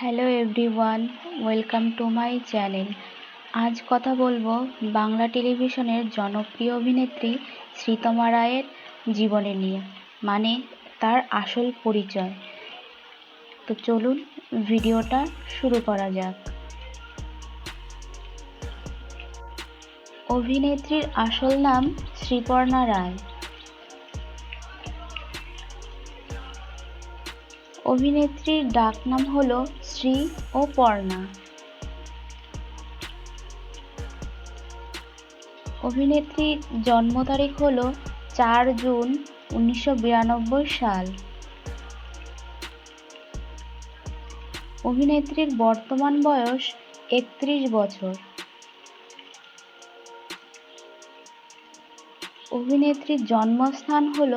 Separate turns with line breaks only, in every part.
Hello everyone welcome to my channel আজ কথা বলব বাংলা টেলিভিশনের জনপ্রিয় অভিনেত্রী শ্রীতমা রায়ের জীবনী নিয়ে মানে তার আসল পরিচয়। তো চলুন ভিডিওটা শুরু করা যাক। অভিনেত্রীর আসল নাম শ্রীপর্ণা রায়। অভিনেত্রীর ডাকনাম হল শ্রী ও পর্ণা। অভিনেত্রীর জন্ম তারিখ হল চার জুন উনিশশো বিরানব্বই সাল। অভিনেত্রীর বর্তমান বয়স একত্রিশ বছর। অভিনেত্রীর জন্মস্থান হল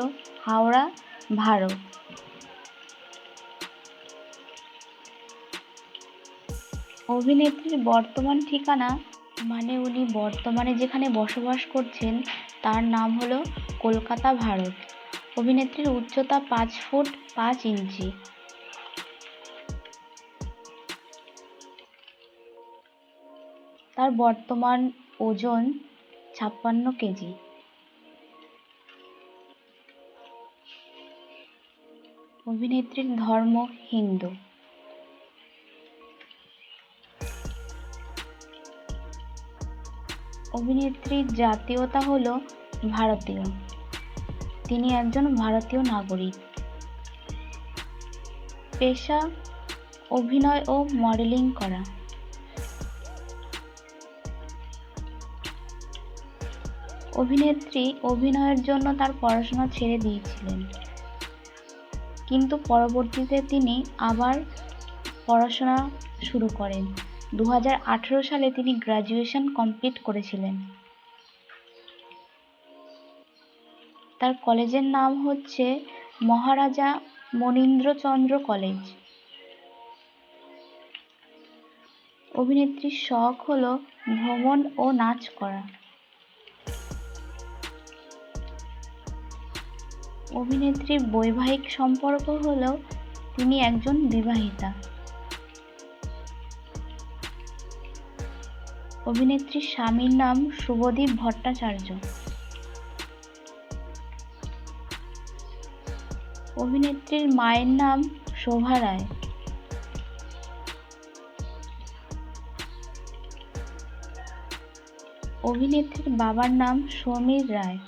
হাওড়া, ভারত। অভিনেত্রীর বর্তমান ঠিকানা মানে উনি বর্তমানে যেখানে বসবাস করছেন, তার নাম হলো কলকাতা ভারত। অভিনেত্রীর উচ্চতা পাঁচ ফুট পাঁচ ইঞ্চি। তার বর্তমান ওজন ছাপ্পান্ন কেজি। অভিনেত্রীর ধর্ম হিন্দু। অভিনেত্রীর জাতীয়তা হল ভারতীয়। তিনি একজন ভারতীয় নাগরিক। পেশা, অভিনয় ও মডেলিং করা। অভিনেত্রী অভিনয়ের জন্য তার পড়াশোনা ছেড়ে দিয়েছিলেন। কিন্তু পরবর্তীতে তিনি আবার পড়াশোনা শুরু করেন। দু হাজার আঠারো সালে তিনি গ্র্যাজুয়েশন কমপ্লিট করেছিলেন। তার কলেজের নাম হচ্ছে মহারাজা মনীন্দ্রচন্দ্র কলেজ। অভিনেত্রীর শখ হল ভ্রমণ ও নাচ করা। অভিনেত্রীর বৈবাহিক সম্পর্ক হল তিনি একজন বিবাহিতা। অভিনেত্রীর স্বামীর নাম শুভদীপ ভট্টাচার্য। অভিনেত্রীর মায়ের নাম শোভা রায়। অভিনেত্রীর বাবার নাম সমীর রায়।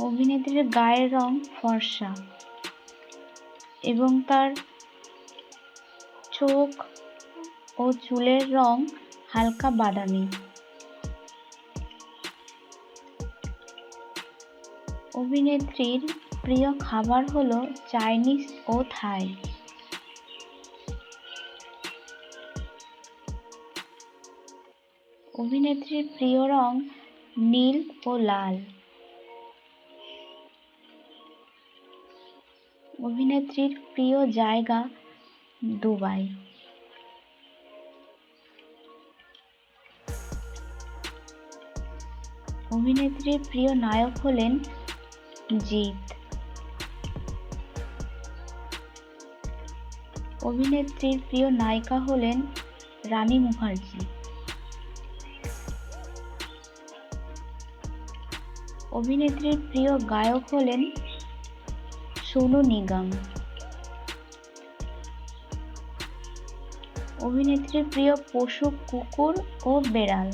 অভিনেত্রীর গায়ের রং ফর্সা এবং তার চোখ ও চুলের রং হালকা বাদামি। অভিনেত্রীর প্রিয় খাবার হলো চাইনিজ ও থাই। অভিনেত্রীর প্রিয় রং নীল ও লাল। অভিনেত্রীর প্রিয় জায়গা দুবাই। অভিনেত্রীর প্রিয় নায়ক হলেন জিৎ। অভিনেত্রীর প্রিয় নায়িকা হলেন রানী মুখার্জি। অভিনেত্রীর প্রিয় গায়ক হলেন সোনু নিগম। অভিনেত্রীর প্রিয় পশু কুকুর ও বেড়াল।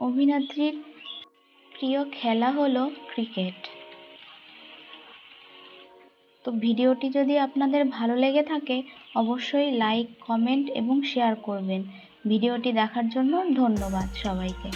অভিনেত্রীর প্রিয় খেলা হলো ক্রিকেট। তো ভিডিওটি যদি আপনাদের ভালো লেগে থাকে, অবশ্যই লাইক, কমেন্ট এবং শেয়ার করবেন। ভিডিওটি দেখার জন্য ধন্যবাদ সবাইকে।